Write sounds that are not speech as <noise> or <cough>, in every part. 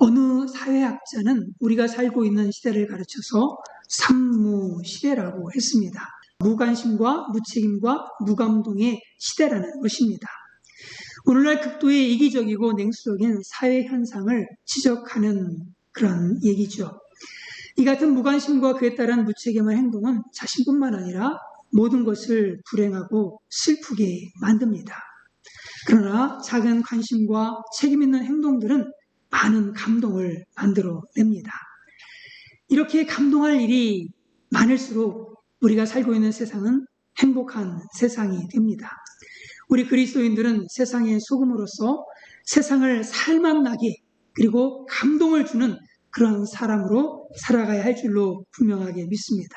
어느 사회학자는 우리가 살고 있는 시대를 가르쳐서 산무 시대라고 했습니다. 무관심과 무책임과 무감동의 시대라는 것입니다. 오늘날 극도의 이기적이고 냉수적인 사회 현상을 지적하는 그런 얘기죠. 이 같은 무관심과 그에 따른 무책임한 행동은 자신뿐만 아니라 모든 것을 불행하고 슬프게 만듭니다. 그러나 작은 관심과 책임 있는 행동들은 많은 감동을 만들어냅니다. 이렇게 감동할 일이 많을수록 우리가 살고 있는 세상은 행복한 세상이 됩니다. 우리 그리스도인들은 세상의 소금으로서 세상을 살맛나게 그리고 감동을 주는 그런 사람으로 살아가야 할 줄로 분명하게 믿습니다.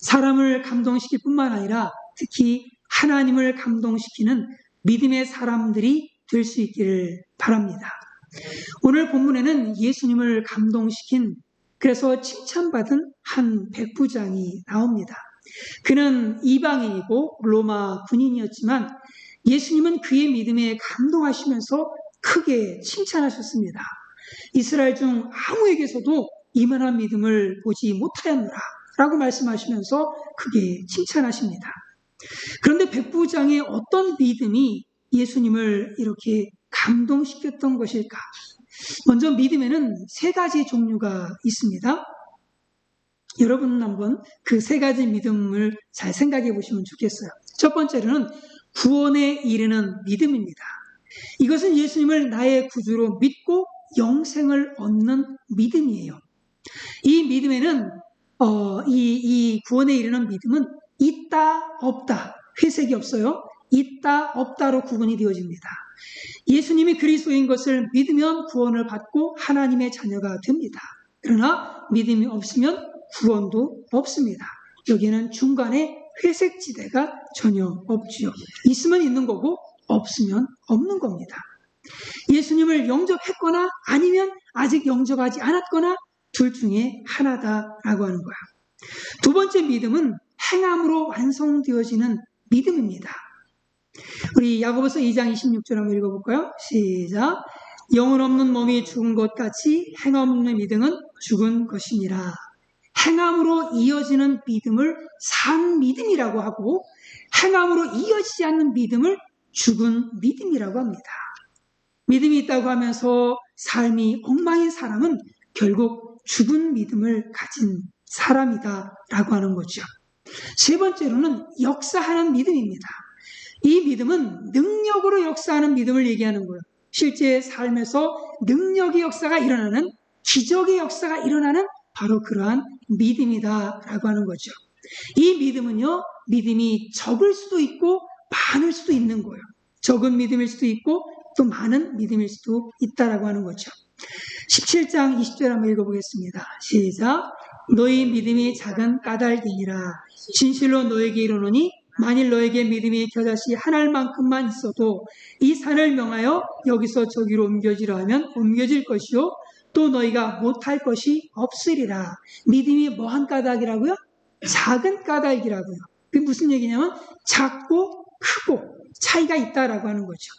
사람을 감동시킬 뿐만 아니라 특히 하나님을 감동시키는 믿음의 사람들이 될 수 있기를 바랍니다. 오늘 본문에는 예수님을 감동시킨 그래서 칭찬받은 한 백부장이 나옵니다. 그는 이방인이고 로마 군인이었지만 예수님은 그의 믿음에 감동하시면서 크게 칭찬하셨습니다. 이스라엘 중 아무에게서도 이만한 믿음을 보지 못하였노라 라고 말씀하시면서 크게 칭찬하십니다. 그런데 백부장의 어떤 믿음이 예수님을 이렇게 감동시켰던 것일까? 먼저 믿음에는 세 가지 종류가 있습니다. 여러분은 한번 그 세 가지 믿음을 잘 생각해 보시면 좋겠어요. 첫 번째로는 구원에 이르는 믿음입니다. 이것은 예수님을 나의 구주로 믿고 영생을 얻는 믿음이에요. 이 믿음에는 어, 이, 이 구원에 이르는 믿음은 있다 없다 회색이 없어요. 있다 없다로 구분이 되어집니다. 예수님이 그리스도인 것을 믿으면 구원을 받고 하나님의 자녀가 됩니다. 그러나 믿음이 없으면 구원도 없습니다. 여기는 중간에 회색 지대가 전혀 없지요. 있으면 있는 거고 없으면 없는 겁니다. 예수님을 영접했거나 아니면 아직 영접하지 않았거나 둘 중에 하나다라고 하는 거야. 두 번째 믿음은 행함으로 완성되어지는 믿음입니다. 우리 야고보서 2장 26절 한번 읽어볼까요? 시작. 영혼 없는 몸이 죽은 것 같이 행 없는 믿음은 죽은 것이니라. 행함으로 이어지는 믿음을 산 믿음이라고 하고 행함으로 이어지지 않는 믿음을 죽은 믿음이라고 합니다. 믿음이 있다고 하면서 삶이 엉망인 사람은 결국 죽은 믿음을 가진 사람이다라고 하는 거죠. 세 번째로는 역사하는 믿음입니다. 이 믿음은 능력으로 역사하는 믿음을 얘기하는 거예요. 실제 삶에서 능력의 역사가 일어나는 기적의 역사가 일어나는 바로 그러한 믿음이다라고 하는 거죠. 이 믿음은요, 믿음이 적을 수도 있고 많을 수도 있는 거예요. 적은 믿음일 수도 있고 또 많은 믿음일 수도 있다라고 하는 거죠. 17장 20절 한번 읽어보겠습니다. 시작. 너희 믿음이 작은 까닭이니라. 진실로 너에게 이르노니 만일 너에게 믿음이 겨자씨 하나만큼만 있어도 이 산을 명하여 여기서 저기로 옮겨지려 하면 옮겨질 것이요 또 너희가 못할 것이 없으리라. 믿음이 뭐한 까닭이라고요? 작은 까닭이라고요. 그게 무슨 얘기냐면 작고 크고 차이가 있다라고 하는 거죠.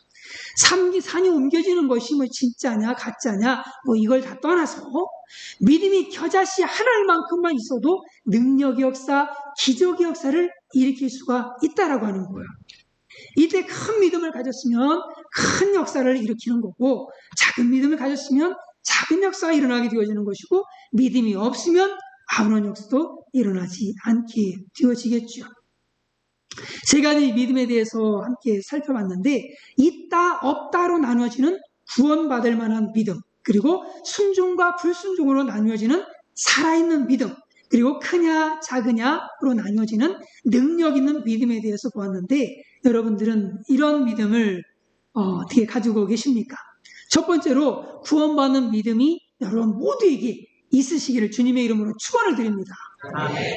산기 산이 옮겨지는 것이 뭐 진짜냐 가짜냐 뭐 이걸 다 떠나서 믿음이 겨자씨 하나만큼만 있어도 능력의 역사, 기적의 역사를 일으킬 수가 있다라고 하는 거예요. 이때 큰 믿음을 가졌으면 큰 역사를 일으키는 거고 작은 믿음을 가졌으면 작은 역사가 일어나게 되어지는 것이고 믿음이 없으면 아무런 역사도 일어나지 않게 되어지겠죠. 세 가지 믿음에 대해서 함께 살펴봤는데 있다 없다로 나누어지는 구원받을 만한 믿음 그리고 순종과 불순종으로 나누어지는 살아있는 믿음 그리고 크냐 작으냐로 나누어지는 능력 있는 믿음에 대해서 보았는데 여러분들은 이런 믿음을 어, 떻게 가지고 계십니까? 첫 번째로 구원받는 믿음이 여러분 모두에게 있으시기를 주님의 이름으로 축원을 드립니다.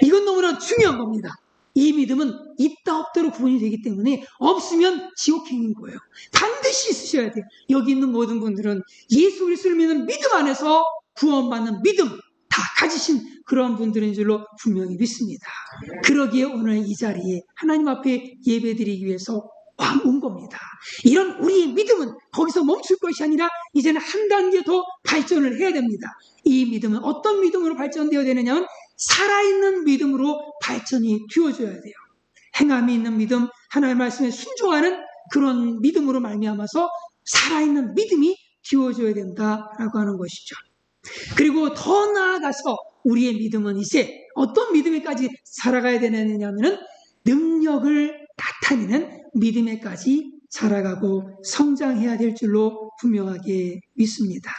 이건 너무나 중요한 겁니다. 이 믿음은 있다 없다로 구분이 되기 때문에 없으면 지옥행인 거예요. 반드시 있으셔야 돼요. 여기 있는 모든 분들은 예수 그리스도를 믿는 믿음 안에서 구원받는 믿음 다 가지신 그러한 분들인 줄로 분명히 믿습니다. 그러기에 오늘 이 자리에 하나님 앞에 예배드리기 위해서 온 겁니다. 이런 우리의 믿음은 거기서 멈출 것이 아니라 이제는 한 단계 더 발전을 해야 됩니다. 이 믿음은 어떤 믿음으로 발전되어야 되느냐면 살아있는 믿음으로 발전이 되어져야 돼요. 행함이 있는 믿음, 하나님의 말씀에 순종하는 그런 믿음으로 말미암아서 살아있는 믿음이 되어져야 된다라고 하는 것이죠. 그리고 더 나아가서 우리의 믿음은 이제 어떤 믿음에까지 살아가야 되느냐면은 능력을 나타내는 믿음에까지 자라가고 성장해야 될 줄로 분명하게 믿습니다.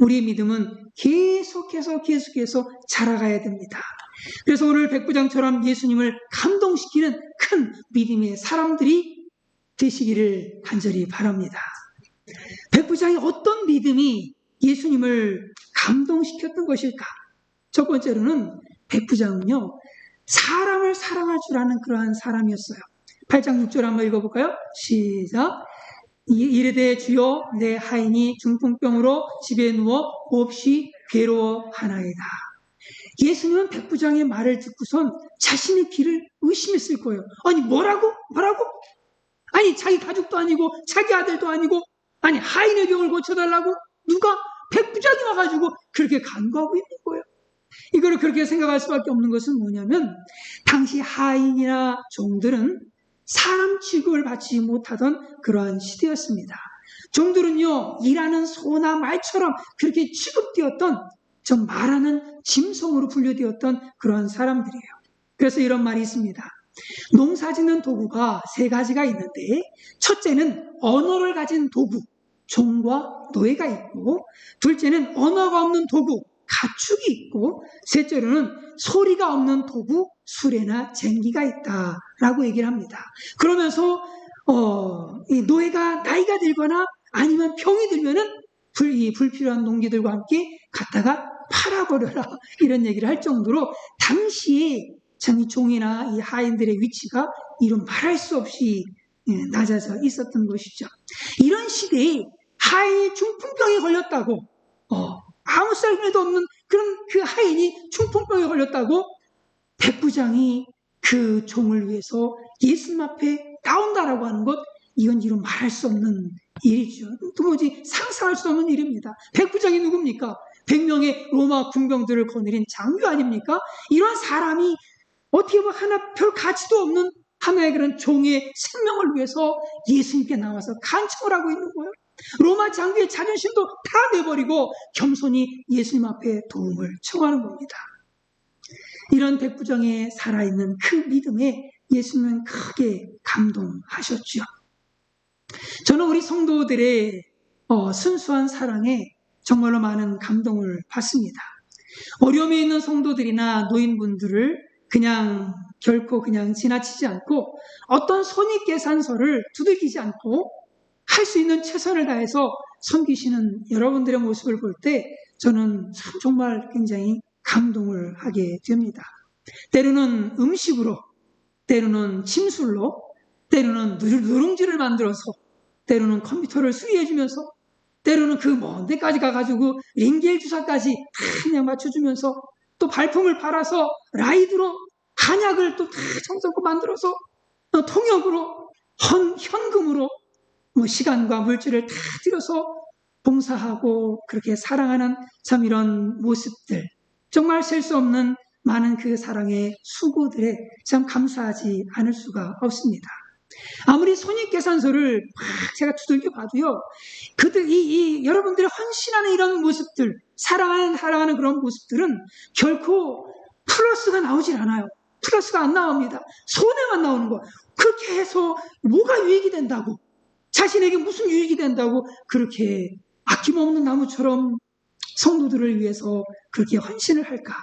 우리의 믿음은 계속해서 계속해서 자라가야 됩니다. 그래서 오늘 백부장처럼 예수님을 감동시키는 큰 믿음의 사람들이 되시기를 간절히 바랍니다. 백부장이 어떤 믿음이 예수님을 감동시켰던 것일까? 첫 번째로는 백부장은요, 사람을 사랑할 줄 아는 그러한 사람이었어요. 8장 6절 한번 읽어볼까요? 시작. 이르되 주여 내 하인이 중풍병으로 집에 누워 몹시 괴로워하나이다. 예수님은 백부장의 말을 듣고선 자신의 길을 의심했을 거예요. 아니 뭐라고? 뭐라고? 아니 자기 가족도 아니고 자기 아들도 아니고 아니 하인의 병을 고쳐달라고 누가 백부장이 와가지고 그렇게 간구하고 있는 거예요. 이거를 그렇게 생각할 수밖에 없는 것은 뭐냐면 당시 하인이나 종들은 사람 취급을 받지 못하던 그러한 시대였습니다. 종들은요, 일하는 소나 말처럼 그렇게 취급되었던, 좀 말하는 짐승으로 분류되었던 그러한 사람들이에요. 그래서 이런 말이 있습니다. 농사 짓는 도구가 세 가지가 있는데, 첫째는 언어를 가진 도구, 종과 노예가 있고, 둘째는 언어가 없는 도구, 가축이 있고, 셋째로는 소리가 없는 도구, 수레나 쟁기가 있다라고 얘기를 합니다. 그러면서 어, 이 노예가 나이가 들거나 아니면 병이 들면은 불, 이 불필요한 농기들과 함께 갖다가 팔아버려라 <laughs> 이런 얘기를 할 정도로 당시에 참이 종이나 이 하인들의 위치가 이런 말할 수 없이 예, 낮아져 있었던 것이죠. 이런 시대에 하인이 중풍병에 걸렸다고 어, 아무 썰매도 없는 그런 그 하인이 중풍병에 걸렸다고 백부장이 그 종을 위해서 예수님 앞에 나온다라고 하는 것, 이건 이루 말할 수 없는 일이죠. 도무지 상상할 수 없는 일입니다. 백부장이 누굽니까? 100명의 로마 군병들을 거느린 장교 아닙니까? 이런 사람이 어떻게 보면 하나 별 가치도 없는 하나의 그런 종의 생명을 위해서 예수님께 나와서 간청을 하고 있는 거예요. 로마 장교의 자존심도 다 내버리고 겸손히 예수님 앞에 도움을 청하는 겁니다. 이런 백부정에 살아있는 그 믿음에 예수님은 크게 감동하셨죠. 저는 우리 성도들의 어, 순수한 사랑에 정말로 많은 감동을 받습니다. 어려움에 있는 성도들이나 노인분들을 그냥 결코 그냥 지나치지 않고 어떤 손익계산서를 두들기지 않고 할 수 있는 최선을 다해서 섬기시는 여러분들의 모습을 볼 때 저는 정말 굉장히 감동을 하게 됩니다. 때로는 음식으로, 때로는 침술로, 때로는 누룽지를 만들어서, 때로는 컴퓨터를 수리해주면서, 때로는 그 먼 데까지 가가지고 링겔 주사까지 다 그냥 맞춰주면서 또 발품을 팔아서 라이드로 한약을 또다 정성껏 만들어서 통역으로 헌, 현금으로 뭐 시간과 물질을 다 들여서 봉사하고 그렇게 사랑하는 참 이런 모습들 정말 셀 수 없는 많은 그 사랑의 수고들에 참 감사하지 않을 수가 없습니다. 아무리 손익계산서를 막 제가 두들겨 봐도요, 그들, 이, 이, 여러분들의 헌신하는 이런 모습들, 사랑하는, 사랑하는 그런 모습들은 결코 플러스가 나오질 않아요. 플러스가 안 나옵니다. 손해만 나오는 거. 그렇게 해서 뭐가 유익이 된다고, 자신에게 무슨 유익이 된다고 그렇게 아낌없는 나무처럼 성도들을 위해서 그렇게 헌신을 할까?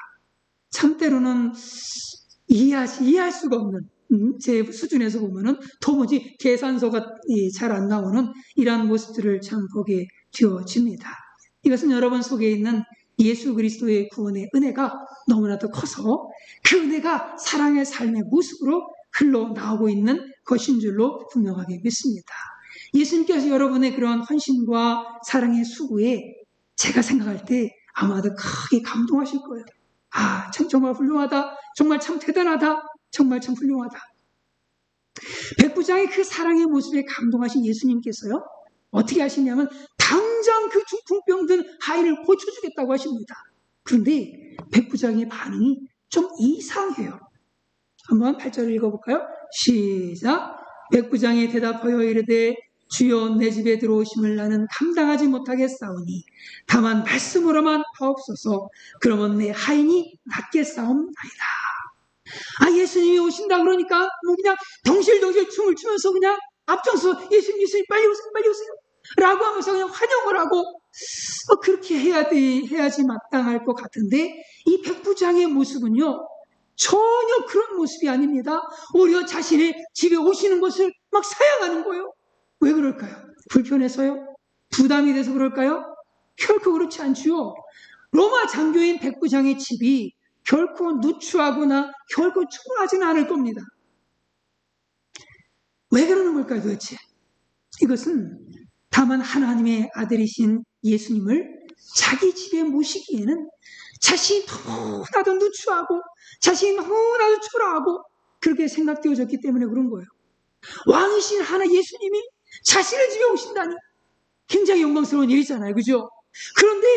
참 때로는 이해하시, 이해할 수가 없는 음, 제 수준에서 보면은 도무지 계산서가 잘 안 나오는 이러한 모습들을 참 보게 되어집니다. 이것은 여러분 속에 있는 예수 그리스도의 구원의 은혜가 너무나도 커서 그 은혜가 사랑의 삶의 모습으로 흘러나오고 있는 것인 줄로 분명하게 믿습니다. 예수님께서 여러분의 그런 헌신과 사랑의 수고에 제가 생각할 때 아마도 크게 감동하실 거예요. 아, 참 정말 훌륭하다. 정말 참 대단하다. 정말 참 훌륭하다. 백부장의 그 사랑의 모습에 감동하신 예수님께서요. 어떻게 하시냐면 당장 그 중풍병 든 아이를 고쳐주겠다고 하십니다. 그런데 백부장의 반응이 좀 이상해요. 한번 8절을 읽어볼까요? 시작. 백부장이 대답하여 이르되 주여 내 집에 들어오심을 나는 감당하지 못하겠사오니 다만 말씀으로만 하옵소서 그러면 내 하인이 낫겠사옵나이다. 아 예수님이 오신다 그러니까 뭐 그냥 덩실덩실 춤을 추면서 그냥 앞장서 예수님 예수님 빨리 오세요 빨리 오세요 라고 하면서 그냥 환영을 하고 어, 그렇게 해야 돼 해야지 마땅할 것 같은데 이 백부장의 모습은요 전혀 그런 모습이 아닙니다. 오히려 자신의 집에 오시는 것을 막 사양하는 거예요. 왜 그럴까요? 불편해서요? 부담이 돼서 그럴까요? 결코 그렇지 않지요. 로마 장교인 백부장의 집이 결코 누추하거나 결코 초라하지는 않을 겁니다. 왜 그러는 걸까요, 도대체? 이것은 다만 하나님의 아들이신 예수님을 자기 집에 모시기에는 자신이 너무나도 누추하고 자신이 너무나도 초라하고 그렇게 생각되어졌기 때문에 그런 거예요. 왕이신 하나 예수님이 자신의 집에 오신다니 굉장히 영광스러운 일이잖아요. 그죠? 그런데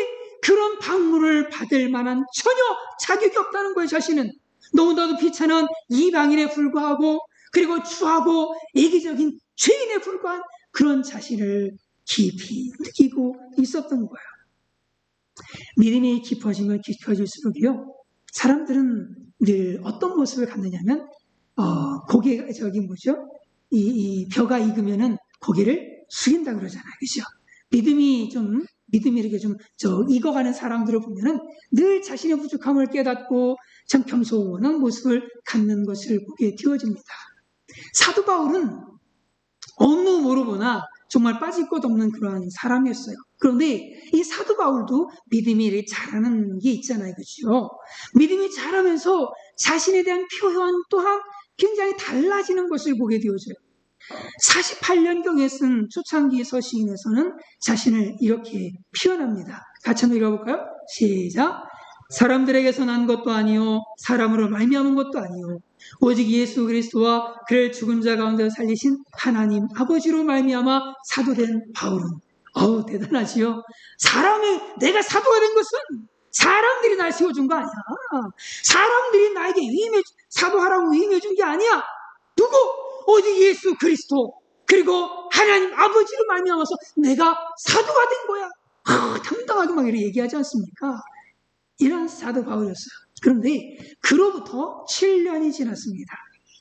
그런 방문을 받을 만한 전혀 자격이 없다는 거예요. 자신은. 너무나도 비천한 이방인에 불과하고 그리고 추하고 이기적인 죄인에 불과한 그런 자신을 깊이 느끼고 있었던 거예요. 믿음이 깊어지면 깊어질수록요, 사람들은 늘 어떤 모습을 갖느냐면, 어, 고개, 저기 뭐죠? 이, 이 벼가 익으면은 고개를 숙인다 그러잖아요. 그죠? 믿음이 좀, 믿음이 이렇게 좀, 저, 익어가는 사람들을 보면은 늘 자신의 부족함을 깨닫고 참 겸손한 모습을 갖는 것을 보게 되어집니다. 사도 바울은 어느 모르거나 정말 빠질 것 없는 그러한 사람이었어요. 그런데 이 사도 바울도 믿음이 잘하는 게 있잖아요. 그죠? 믿음이 잘하면서 자신에 대한 표현 또한 굉장히 달라지는 것을 보게 되어져요. 48년경에 쓴 초창기 서시인에서는 자신을 이렇게 표현합니다. 같이 한번 읽어볼까요? 시작. 사람들에게서 난 것도 아니요 사람으로 말미암은 것도 아니요 오직 예수 그리스도와 그를 죽은 자 가운데 살리신 하나님 아버지로 말미암아 사도된 바울은 어우 대단하지요. 사람이 내가 사도가 된 것은 사람들이 날 세워준 거 아니야. 사람들이 나에게 위임해 사도하라고 위임해 준 게 아니야. 누구? 오직 예수 그리스도 그리고 하나님 아버지로 말미암아서 내가 사도가 된 거야. 아, 당당하게 막 이렇게 얘기하지 않습니까? 이런 사도 바울이었어요. 그런데 그로부터 7년이 지났습니다.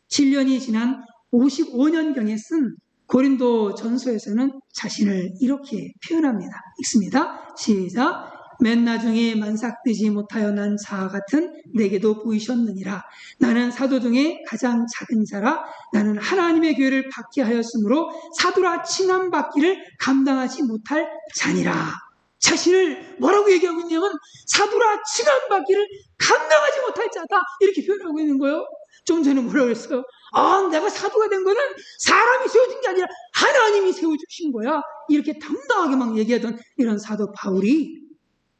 7년이 지난 55년경에 쓴 고린도 전서에서는 자신을 이렇게 표현합니다. 읽습니다. 시작. 맨 나중에 만삭되지 못하여 난자 같은 내게도 보이셨느니라. 나는 사도 중에 가장 작은 자라 나는 하나님의 교회를 받게 하였으므로 사도라 칭함받기를 감당하지 못할 자니라. 자신을 뭐라고 얘기하고 있냐면 사도라 칭함받기를 감당하지 못할 자다. 이렇게 표현하고 있는 거예요. 좀 전에 뭐라고 했어요? 아, 내가 사도가 된 거는 사람이 세워준 게 아니라 하나님이 세워주신 거야. 이렇게 당당하게 막 얘기하던 이런 사도 바울이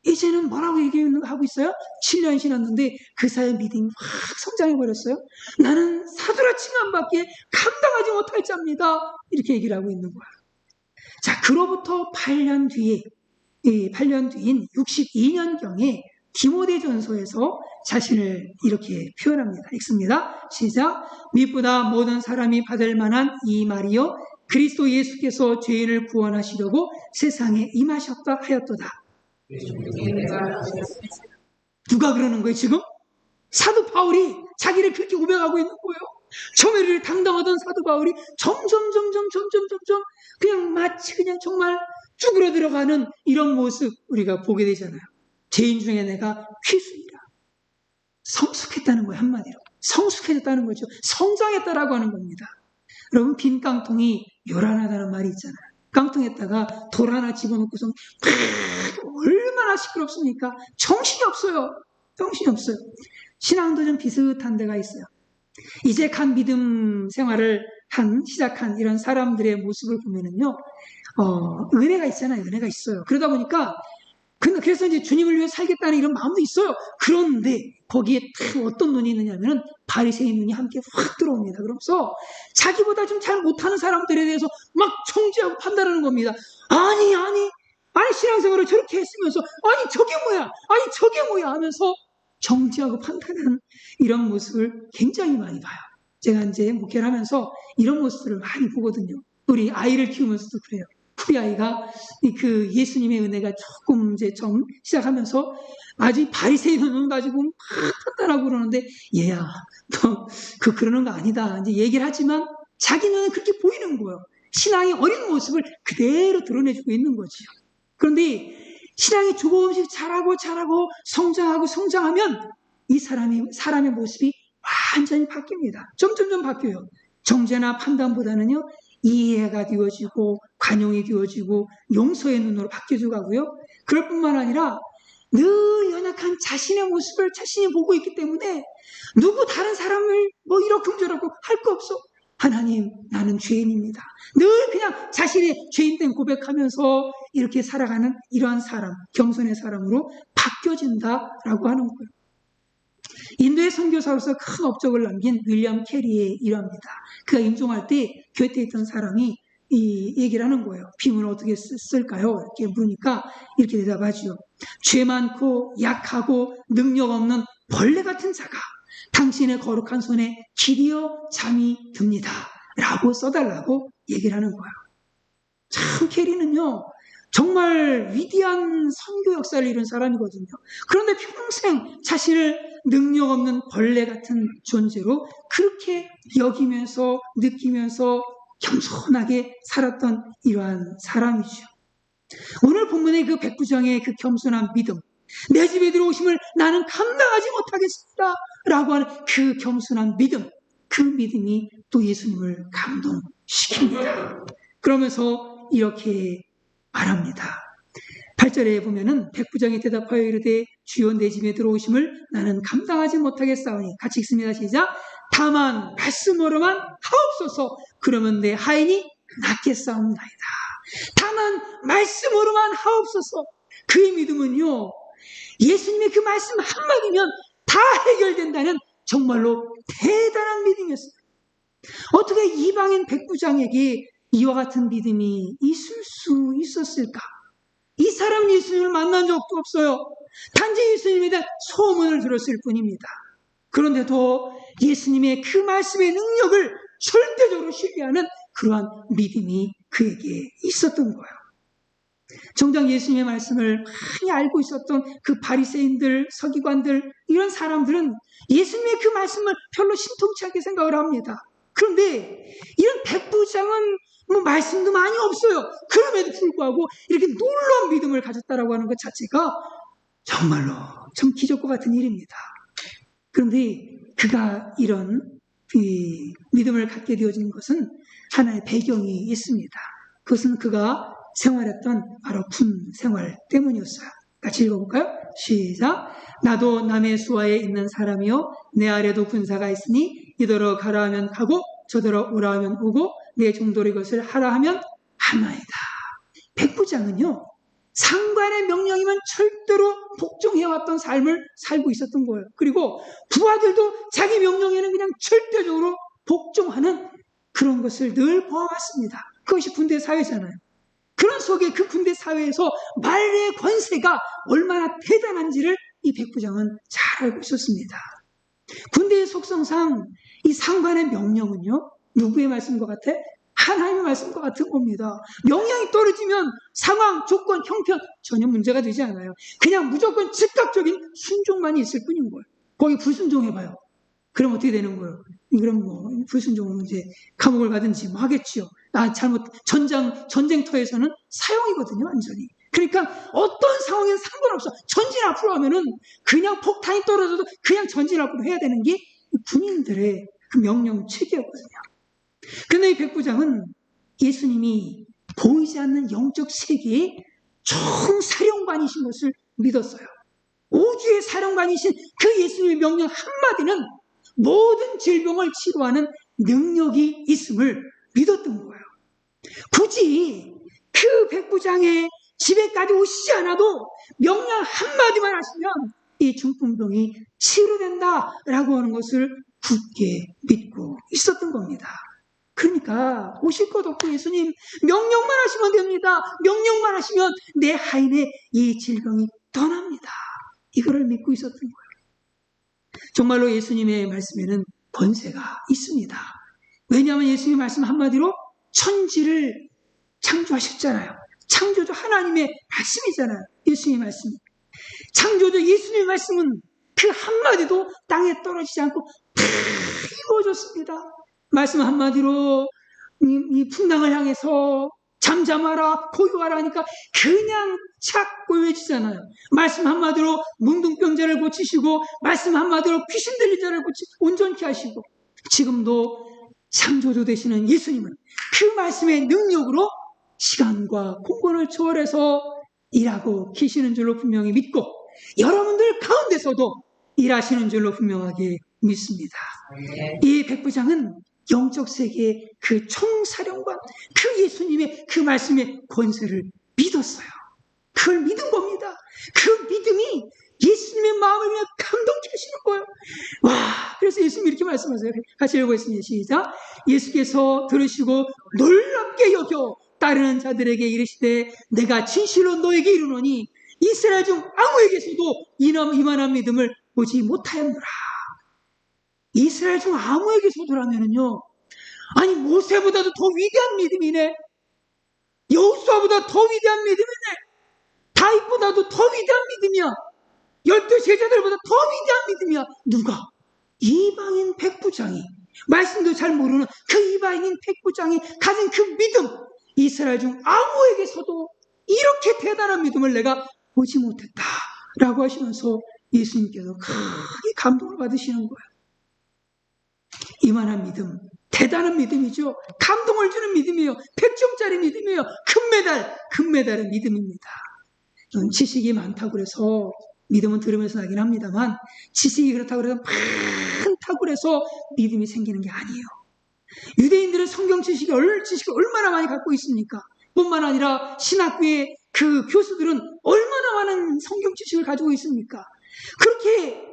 이제는 뭐라고 얘기하고 있어요? 7년 지났는데 그 사이에 믿음이 확 성장해버렸어요. 나는 사도라 칭함 밖에 감당하지 못할 자입니다. 이렇게 얘기를 하고 있는 거야. 자, 그로부터 8년 뒤에, 8년 뒤인 62년경에 디모데 전서에서 자신을 이렇게 표현합니다. 읽습니다. 시작. 미보다 모든 사람이 받을 만한 이 말이요. 그리스도 예수께서 죄인을 구원하시려고 세상에 임하셨다 하였도다. 누가 그러는 거예요, 지금? 사도 바울이 자기를 그렇게 우백하고 있는 거예요. 처음에를 당당하던 사도 바울이 점점, 점점, 점점, 점점 그냥 마치 그냥 정말 쭈그러 들어가는 이런 모습 우리가 보게 되잖아요. 죄인 중에 내가 퀴수이라. 성숙했다는 거예요, 한마디로. 성숙해졌다는 거죠. 성장했다라고 하는 겁니다. 여러분, 빈 깡통이 요란하다는 말이 있잖아요. 깡통에다가 돌 하나 집어넣고서 얼마나 시끄럽습니까? 정신이 없어요. 정신이 없어요. 신앙도 좀 비슷한 데가 있어요. 이제 간 믿음 생활을 한, 시작한 이런 사람들의 모습을 보면은요, 어, 은혜가 있잖아요. 은혜가 있어요. 그러다 보니까 근데 그래서 이제 주님을 위해 살겠다는 이런 마음도 있어요. 그런데 거기에 딱 어떤 눈이 있느냐면은 바리새인 눈이 함께 확 들어옵니다. 그러면서 자기보다 좀 잘 못하는 사람들에 대해서 막 청지하고 판단하는 겁니다. 아니 아니 아니 신앙생활을 저렇게 했으면서 아니 저게 뭐야 아니 저게 뭐야 하면서 정지하고 판단하는 이런 모습을 굉장히 많이 봐요. 제가 이제 목회를 하면서 이런 모습들을 많이 보거든요. 우리 아이를 키우면서도 그래요. 우리 아이가 그 예수님의 은혜가 조금 이제 좀 시작하면서 아직 바리새인 눈 가지고 막 판단하고 그러는데 얘야 너 그 그러는 거 아니다 이제 얘기를 하지만 자기 눈에 그렇게 보이는 거예요. 신앙의 어린 모습을 그대로 드러내주고 있는 거지요. 그런데 신앙이 조금씩 자라고 자라고 성장하고 성장하면 이 사람이 사람의 모습이 완전히 바뀝니다. 점점점 바뀌어요. 정죄나 판단보다는요 이해가 되어지고 관용이 되어지고 용서의 눈으로 바뀌어져 가고요. 그럴 뿐만 아니라 늘 연약한 자신의 모습을 자신이 보고 있기 때문에 누구 다른 사람을 뭐 이렇게 저렇고 할 거 없어. 하나님, 나는 죄인입니다. 늘 그냥 자신의 죄인된 고백하면서 이렇게 살아가는 이러한 사람, 겸손의 사람으로 바뀌어진다라고 하는 거예요. 인도의 선교사로서 큰 업적을 남긴 윌리엄 캐리의 일화입니다. 그가 임종할 때 곁에 있던 사람이 이 얘기를 하는 거예요. 빔을 어떻게 쓸까요? 이렇게 물으니까 이렇게 대답하죠. 죄 많고 약하고 능력 없는 벌레 같은 자가 당신의 거룩한 손에 길이어 잠이 듭니다. 라고 써달라고 얘기를 하는 거예요. 참 캐리는요. 정말 위대한 선교 역사를 이룬 사람이거든요. 그런데 평생 자신을 능력 없는 벌레 같은 존재로 그렇게 여기면서 느끼면서 겸손하게 살았던 이러한 사람이죠. 오늘 본문의 그 백부장의 그 겸손한 믿음, 내 집에 들어오심을 나는 감당하지 못하겠습니다. 라고 하는 그 겸손한 믿음, 그 믿음이 또 예수님을 감동시킵니다. 그러면서 이렇게 말합니다. 8절에 보면은 백부장이 대답하여 이르되 주여 내 집에 들어오심을 나는 감당하지 못하겠사오니 같이 읽습니다. 시작. 다만 말씀으로만 하옵소서 그러면 내 하인이 낫겠사옵나이다. 다만 말씀으로만 하옵소서 그의 믿음은요 예수님의 그 말씀 한마디면 다 해결된다는 정말로 대단한 믿음이었어요. 어떻게 이방인 백부장에게 이와 같은 믿음이 있을 수 있었을까? 이 사람 예수님을 만난 적도 없어요. 단지 예수님에 대한 소문을 들었을 뿐입니다. 그런데도 예수님의 그 말씀의 능력을 절대적으로 신뢰하는 그러한 믿음이 그에게 있었던 거예요. 정작 예수님의 말씀을 많이 알고 있었던 그 바리새인들, 서기관들 이런 사람들은 예수님의 그 말씀을 별로 신통치 않게 생각을 합니다. 그런데 이런 백부장은 뭐 말씀도 많이 없어요. 그럼에도 불구하고 이렇게 놀라운 믿음을 가졌다라고 하는 것 자체가 정말로 참 기적과 같은 일입니다. 그런데 그가 이런 믿음을 갖게 되어진 것은 하나의 배경이 있습니다. 그것은 그가 생활했던 바로 군 생활 때문이었어요. 같이 읽어볼까요? 시작. 나도 남의 수하에 있는 사람이요. 내 아래도 군사가 있으니 이더러 가라 하면 가고 저더러 오라 하면 오고 내 종도의 것을 하라 하면 하나이다. 백부장은요. 상관의 명령이면 절대로 복종해왔던 삶을 살고 있었던 거예요. 그리고 부하들도 자기 명령에는 그냥 절대적으로 복종하는 그런 것을 늘 보아왔습니다. 그것이 군대 사회잖아요. 그런 속에 그 군대 사회에서 말의 권세가 얼마나 대단한지를 이 백부장은 잘 알고 있었습니다. 군대의 속성상 이 상관의 명령은요, 누구의 말씀과 같아? 하나님의 말씀과 같은 겁니다. 명령이 떨어지면 상황, 조건, 형편 전혀 문제가 되지 않아요. 그냥 무조건 즉각적인 순종만이 있을 뿐인 거예요. 거기 불순종해봐요. 그럼 어떻게 되는 거예요? 그럼 뭐 불순종은 이제 감옥을 가든지 뭐 하겠지요. 아 잘못 전장 전쟁터에서는 사용이거든요 완전히. 그러니까 어떤 상황에는 상관없어. 전진 앞으로 하면은 그냥 폭탄이 떨어져도 그냥 전진 앞으로 해야 되는 게 군인들의 그 명령 체계였거든요. 그런데 이 백부장은 예수님이 보이지 않는 영적 세계의 총사령관이신 것을 믿었어요. 우주의 사령관이신 그 예수님의 명령 한마디는 모든 질병을 치료하는 능력이 있음을 믿었던 거예요. 굳이 그 백부장의 집에까지 오시지 않아도 명령 한마디만 하시면 이 중풍병이 치료된다라고 하는 것을 굳게 믿고 있었던 겁니다. 그러니까 오실 것 없고 예수님 명령만 하시면 됩니다. 명령만 하시면 내 하인의 이 질병이 떠납니다. 이거를 믿고 있었던 거예요. 정말로 예수님의 말씀에는 권세가 있습니다. 왜냐하면 예수님의 말씀 한마디로 천지를 창조하셨잖아요. 창조주 하나님의 말씀이잖아요. 예수님의 말씀. 창조주 예수님의 말씀은 그 한마디도 땅에 떨어지지 않고 다 이루어졌습니다. 말씀 한마디로 이, 이 풍랑을 향해서 잠잠하라, 고요하라 하니까 그냥 착 고요해지잖아요. 말씀 한마디로 문둥병자를 고치시고, 말씀 한마디로 귀신 들린 자를 고치, 온전케 하시고, 지금도 창조주 되시는 예수님은 그 말씀의 능력으로 시간과 공간을 초월해서 일하고 계시는 줄로 분명히 믿고, 여러분들 가운데서도 일하시는 줄로 분명하게 믿습니다. 이 백부장은 영적 세계의 그 총사령관, 그 예수님의 그 말씀의 권세를 믿었어요. 그걸 믿은 겁니다. 그 믿음이 예수님의 마음을 그냥 감동케 하시는 거예요. 와, 그래서 예수님이 이렇게 말씀하세요. 같이 읽어보겠습니다. 시작. 예수께서 들으시고 놀랍게 여겨 따르는 자들에게 이르시되 내가 진실로 너에게 이르노니 이스라엘 중 아무에게서도 이만한 믿음을 보지 못하였노라. 이스라엘 중 아무에게서도라면은요. 아니 모세보다도 더 위대한 믿음이네. 여호수아보다 더 위대한 믿음이네. 다윗보다도 더 위대한 믿음이야. 열두 제자들보다 더 위대한 믿음이야. 누가? 이방인 백부장이 말씀도 잘 모르는 그 이방인 백부장이 가진 그 믿음 이스라엘 중 아무에게서도 이렇게 대단한 믿음을 내가 보지 못했다. 라고 하시면서 예수님께서 크게 감동을 받으시는 거예요. 이만한 믿음, 대단한 믿음이죠. 감동을 주는 믿음이에요. 100점짜리 믿음이에요. 금메달, 금메달의 믿음입니다. 전 지식이 많다고 그래서 믿음은 들으면서 나긴 합니다만 지식이 그렇다고 해서 많다고 해서 믿음이 생기는 게 아니에요. 유대인들은 성경 지식이, 지식을 얼마나 많이 갖고 있습니까? 뿐만 아니라 신학교의 그 교수들은 얼마나 많은 성경 지식을 가지고 있습니까? 그렇게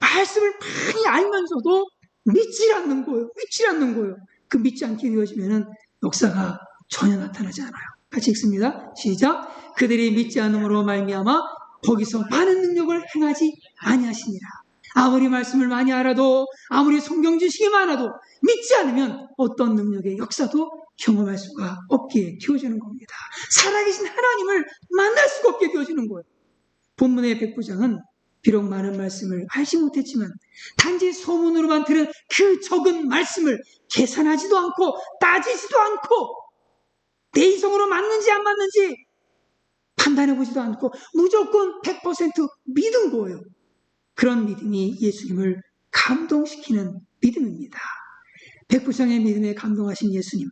말씀을 많이 알면서도 믿지 않는 거예요. 믿지 않는 거예요. 그 믿지 않게 되어지면은 역사가 전혀 나타나지 않아요. 같이 읽습니다. 시작. 그들이 믿지 않음으로 말미암아 거기서 많은 능력을 행하지 아니하시니라. 아무리 말씀을 많이 알아도 아무리 성경 지식이 많아도 믿지 않으면 어떤 능력의 역사도 경험할 수가 없게 되어지는 겁니다. 살아계신 하나님을 만날 수가 없게 되어지는 거예요. 본문의 백부장은 비록 많은 말씀을 알지 못했지만 단지 소문으로만 들은 그 적은 말씀을 계산하지도 않고 따지지도 않고 내 이성으로 맞는지 안 맞는지 판단해 보지도 않고 무조건 100% 믿은 거예요. 그런 믿음이 예수님을 감동시키는 믿음입니다. 백부장의 믿음에 감동하신 예수님,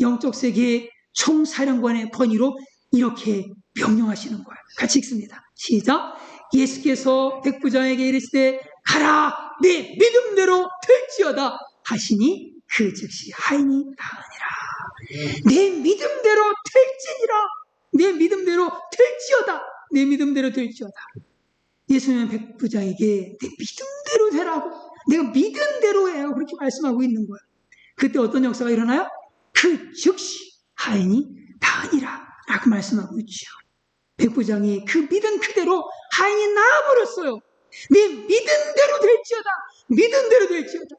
영적 세계의 총사령관의 권위로 이렇게 명령하시는 거예요. 같이 읽습니다. 시작. 예수께서 백부장에게 이르시되 가라 내 믿음대로 될지어다. 하시니 그 즉시 하인이 나으니라. 내 믿음대로 될지니라. 내 믿음대로 될지어다. 내 믿음대로 될지어다. 예수님은 백부장에게 내 믿음대로 되라고 내가 믿은 대로 해요. 그렇게 말씀하고 있는 거예요. 그때 어떤 역사가 일어나요? 그 즉시 하인이 나으니라. 라고 말씀하고 있죠. 백부장이 그 믿은 그대로 하인이 나아버렸어요. 네 믿은 대로 될지어다. 믿은 대로 될지어다.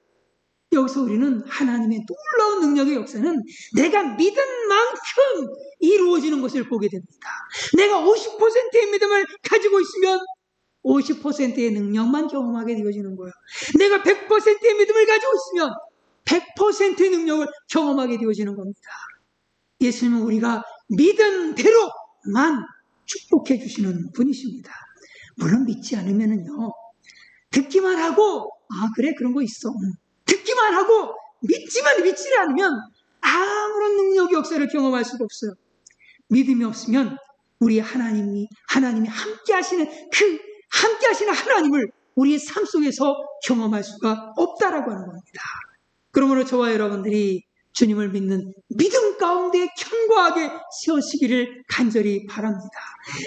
여기서 우리는 하나님의 놀라운 능력의 역사는 내가 믿은 만큼 이루어지는 것을 보게 됩니다. 내가 50%의 믿음을 가지고 있으면 50%의 능력만 경험하게 되어지는 거예요. 내가 100%의 믿음을 가지고 있으면 100%의 능력을 경험하게 되어지는 겁니다. 예수님은 우리가 믿은 대로만 축복해 주시는 분이십니다. 물론 믿지 않으면은요, 듣기만 하고, 아, 그래, 그런 거 있어. 듣기만 하고, 믿지만 믿지 않으면 아무런 능력 역사를 경험할 수가 없어요. 믿음이 없으면 우리 하나님이, 하나님이 함께 하시는 그, 함께 하시는 하나님을 우리의 삶 속에서 경험할 수가 없다라고 하는 겁니다. 그러므로 저와 여러분들이 주님을 믿는 믿음 가운데 견고하게 세우시기를 간절히 바랍니다.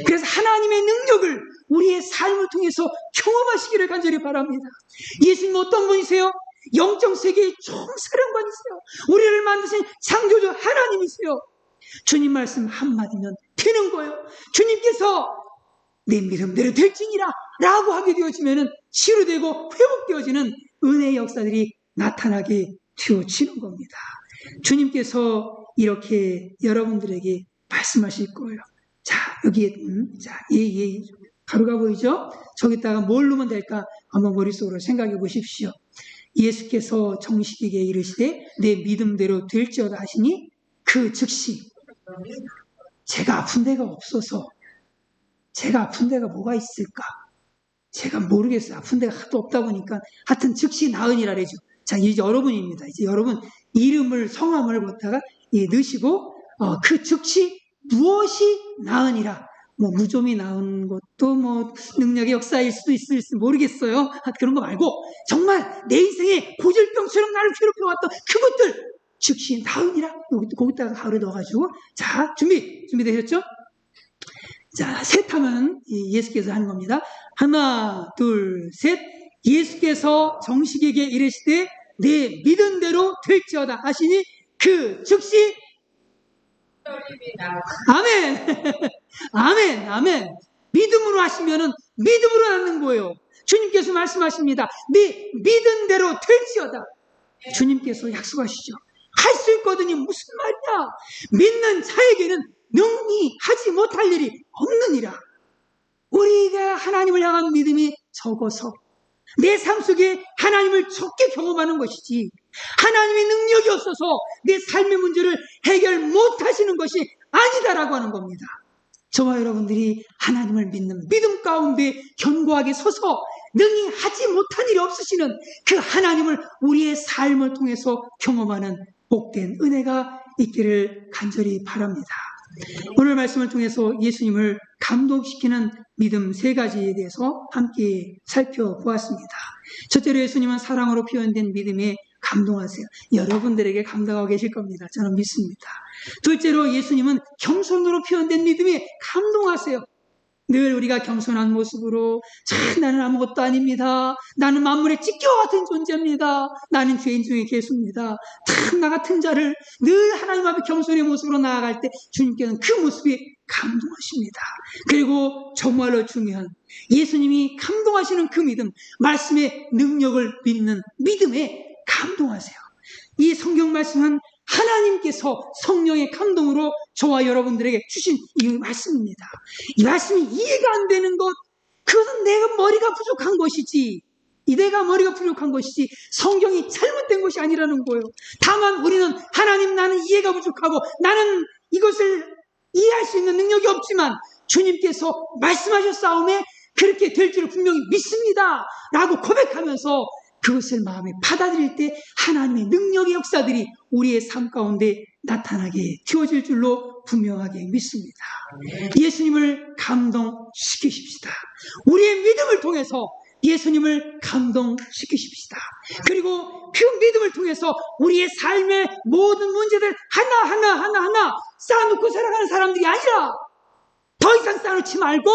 그래서 하나님의 능력을 우리의 삶을 통해서 경험하시기를 간절히 바랍니다. 예수님 어떤 분이세요? 영적 세계의 총사령관이세요. 우리를 만드신 창조주 하나님이세요. 주님 말씀 한마디면 되는 거예요. 주님께서 내 믿음대로 될지니라 라고 하게 되어지면 치료되고 회복되어지는 은혜의 역사들이 나타나게 되어지는 겁니다. 주님께서 이렇게 여러분들에게 말씀하실 거예요. 자, 여기에, 음, 자, 예, 예, 가루가 보이죠? 저기다가 뭘 넣으면 될까? 한번 머릿속으로 생각해 보십시오. 예수께서 정식에게 이르시되 내 믿음대로 될지어다 하시니 그 즉시 제가 아픈 데가 없어서 제가 아픈 데가 뭐가 있을까? 제가 모르겠어요. 아픈 데가 하도 없다 보니까 하여튼 즉시 나으니라 그러죠. 자, 이제 여러분입니다. 이제 여러분 이름을 성함을 갖다가 예, 넣으시고 어, 그 즉시 무엇이 나으니라. 뭐 무좀이 나은 것도 뭐 능력의 역사일 수도 있을지 모르겠어요. 그런 거 말고 정말 내 인생에 고질병처럼 나를 괴롭혀왔던 그것들 즉시 나으니라. 거기다가 가을에 넣어가지고 자 준비 준비되셨죠? 자, 셋 하면 예수께서 하는 겁니다. 하나, 둘, 셋. 예수께서 정식에게 이르시되 내 믿은 대로 될지어다 하시니 그 즉시 아멘. <laughs> 아멘. 아멘. 믿음으로 하시면은 믿음으로 하는 거예요. 주님께서 말씀하십니다. 네 믿은 대로 될지어다. 주님께서 약속하시죠. 할 수 있거든요. 무슨 말이야? 믿는 자에게는 능히 하지 못할 일이 없느니라. 우리가 하나님을 향한 믿음이 적어서 내 삶 속에 하나님을 적게 경험하는 것이지 하나님의 능력이 없어서 내 삶의 문제를 해결 못하시는 것이 아니다라고 하는 겁니다. 저와 여러분들이 하나님을 믿는 믿음 가운데 견고하게 서서 능히 하지 못한 일이 없으시는 그 하나님을 우리의 삶을 통해서 경험하는 복된 은혜가 있기를 간절히 바랍니다. 오늘 말씀을 통해서 예수님을 감동시키는 믿음 세 가지에 대해서 함께 살펴보았습니다. 첫째로 예수님은 사랑으로 표현된 믿음에 감동하세요. 여러분들에게 감동하고 계실 겁니다. 저는 믿습니다. 둘째로 예수님은 겸손으로 표현된 믿음에 감동하세요. 늘 우리가 겸손한 모습으로 참 나는 아무것도 아닙니다. 나는 만물의 찢겨와 같은 존재입니다. 나는 죄인 중에 계십니다. 참 나 같은 자를 늘 하나님 앞에 겸손의 모습으로 나아갈 때 주님께는 그 모습이 감동하십니다. 그리고 정말로 중요한 예수님이 감동하시는 그 믿음, 말씀의 능력을 믿는 믿음에 감동하세요. 이 성경 말씀은 하나님께서 성령의 감동으로 저와 여러분들에게 주신 이 말씀입니다. 이 말씀이 이해가 안 되는 것, 그것은 내가 머리가 부족한 것이지. 이 내가 머리가 부족한 것이지 성경이 잘못된 것이 아니라는 거예요. 다만 우리는 하나님 나는 이해가 부족하고 나는 이것을 이해할 수 있는 능력이 없지만 주님께서 말씀하셨사오에 그렇게 될 줄을 분명히 믿습니다. 라고 고백하면서 그것을 마음에 받아들일 때 하나님의 능력의 역사들이 우리의 삶 가운데 나타나게 되어질 줄로 분명하게 믿습니다. 예수님을 감동시키십시다. 우리의 믿음을 통해서 예수님을 감동시키십시다. 그리고 그 믿음을 통해서 우리의 삶의 모든 문제들 하나하나 하나하나 쌓아놓고 살아가는 사람들이 아니라 더 이상 쌓아놓지 말고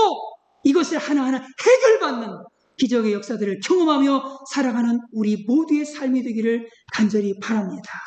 이것을 하나하나 해결받는 기적의 역사들을 경험하며 살아가는 우리 모두의 삶이 되기를 간절히 바랍니다.